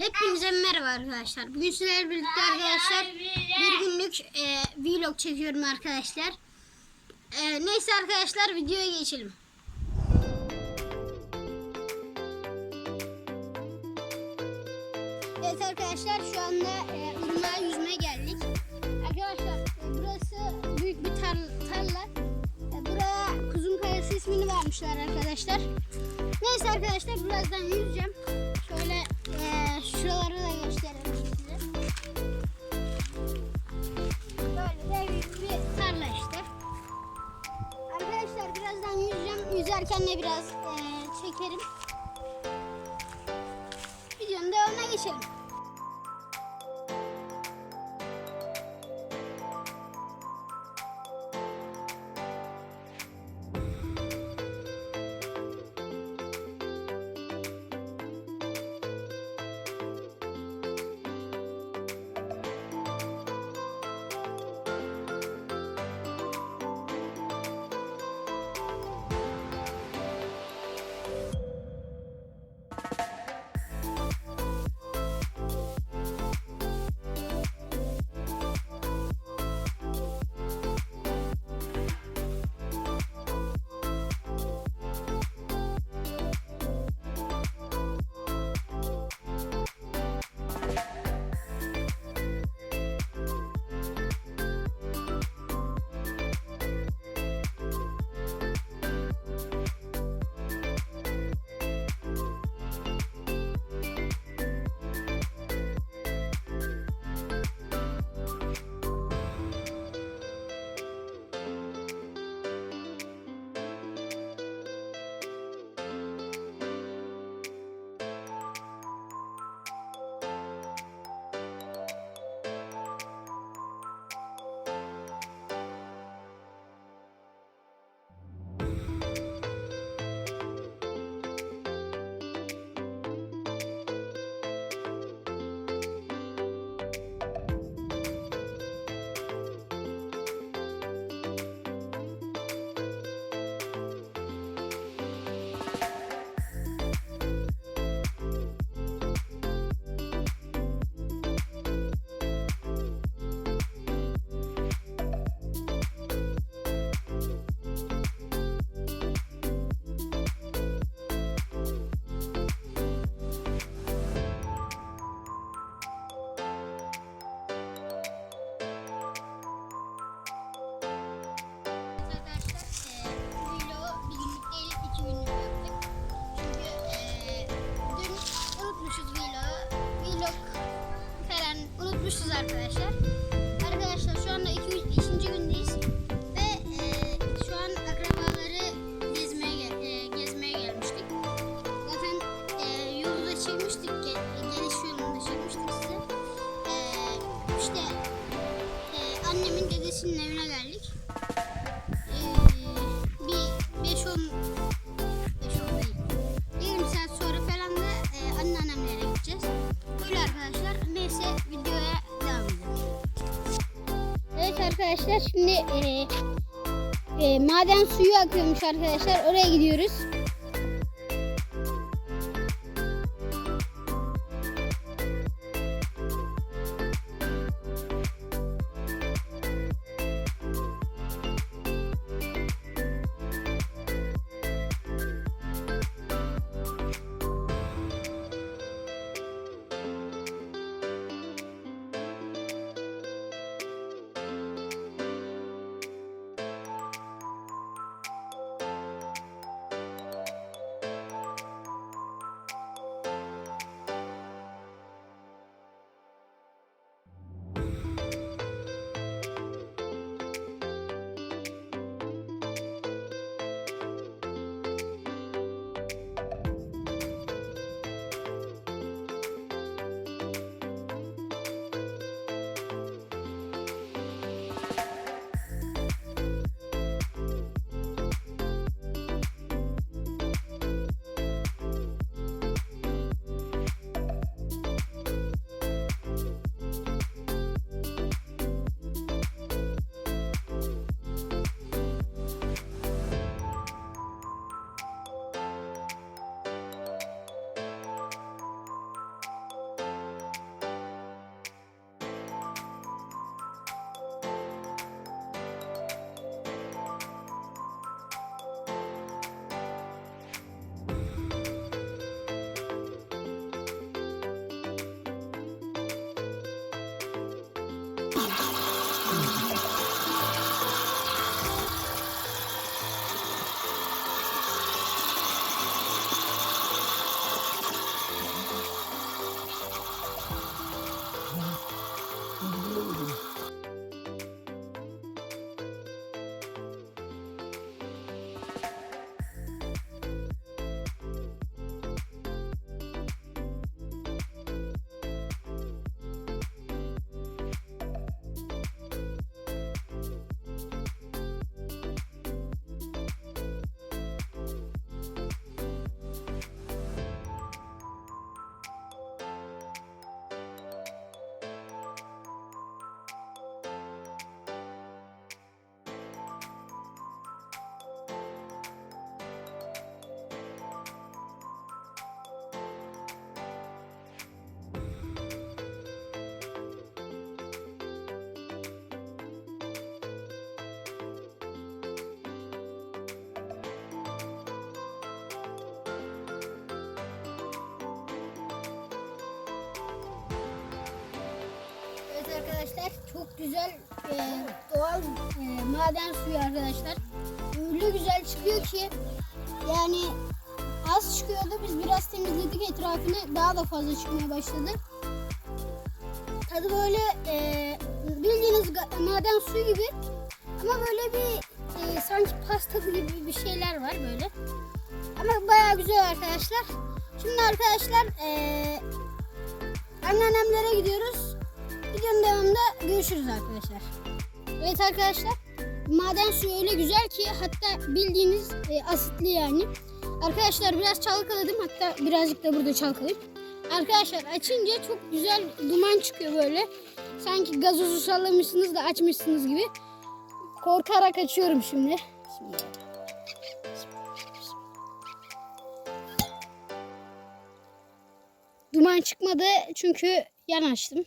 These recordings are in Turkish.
Hepinize merhaba arkadaşlar. Bugün sizlerle birlikte arkadaşlar bir günlük e, vlog çekiyorum arkadaşlar. E, neyse arkadaşlar videoya geçelim. Evet arkadaşlar şu anda e, ırmağa yüzmeye geldik. Arkadaşlar e, burası büyük bir tar- tarla. E, buraya Kuzun Kayası ismini vermişler arkadaşlar. Neyse arkadaşlar birazdan yüzeceğim. Şöyle eee şuraları da gösterelim size. Böyle bir tarla işte. Arkadaşlar birazdan yüzeceğim. Yüzerken de biraz eee, çekerim. Videonun devamına geçelim. Arkadaşlar. Arkadaşlar arkadaşlar şimdi e, e, maden suyu akıyormuş arkadaşlar. Oraya gidiyoruz. Arkadaşlar. Çok güzel e, doğal e, maden suyu arkadaşlar. Öyle güzel çıkıyor ki yani az çıkıyordu. Biz biraz temizledik etrafını. Daha da fazla çıkmaya başladı. Tadı böyle e, bildiğiniz maden suyu gibi. Ama böyle bir e, sanki pasta gibi bir şeyler var böyle. Ama bayağı güzel arkadaşlar. Şimdi arkadaşlar e, anneannemlere gidiyoruz. Videonun devamında görüşürüz arkadaşlar. Evet arkadaşlar maden suyu öyle güzel ki hatta bildiğiniz e, asitli yani. Arkadaşlar biraz çalkaladım hatta birazcık da burada çalkalayayım. Arkadaşlar açınca çok güzel duman çıkıyor böyle. Sanki gazozu sallamışsınız da açmışsınız gibi. Korkarak açıyorum şimdi. Bismillah. Duman çıkmadı çünkü yan açtım.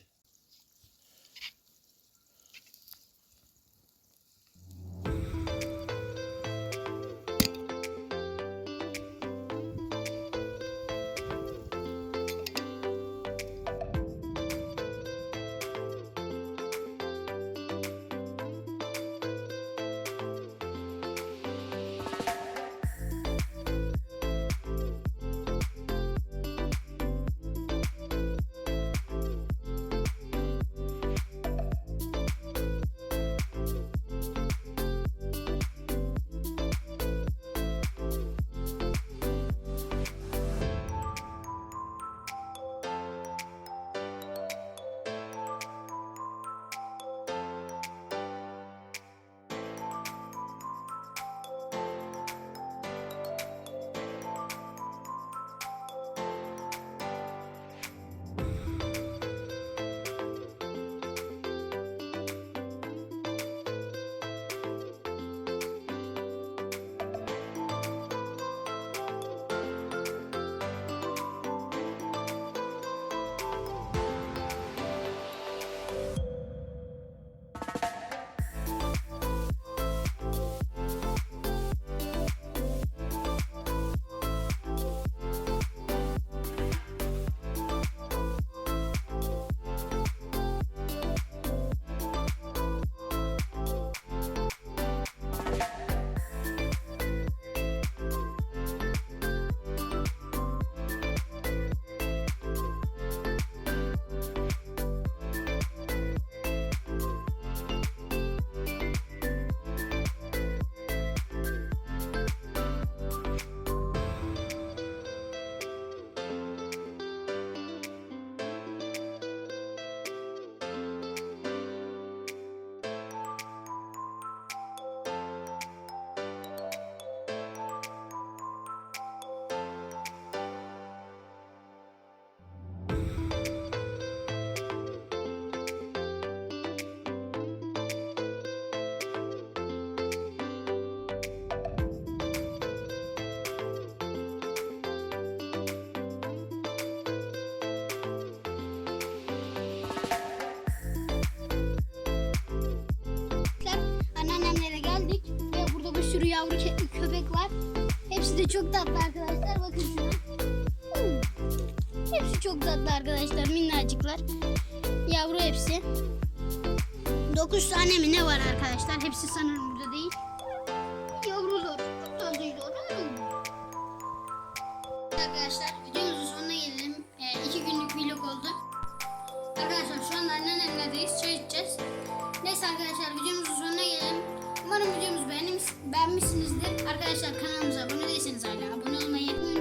Sürü yavru kö- köpek var. Hepsi de çok tatlı arkadaşlar. Bakın şuna. Hepsi çok tatlı arkadaşlar. Minnacıklar. Yavru hepsi. 9 tane mi ne var arkadaşlar? Hepsi sanırım burada değil. Yavrular. Hmm. Arkadaşlar videomuzun sonuna gelelim. Ee, iki günlük vlog oldu. Arkadaşlar şu anda anneannemlerdeyiz. Çay içeceğiz. Neyse arkadaşlar videomuzun sonuna gelelim. Umarım beğenmiş, beğenmişsinizdir. Arkadaşlar kanalımıza abone değilseniz hala abone olmayı.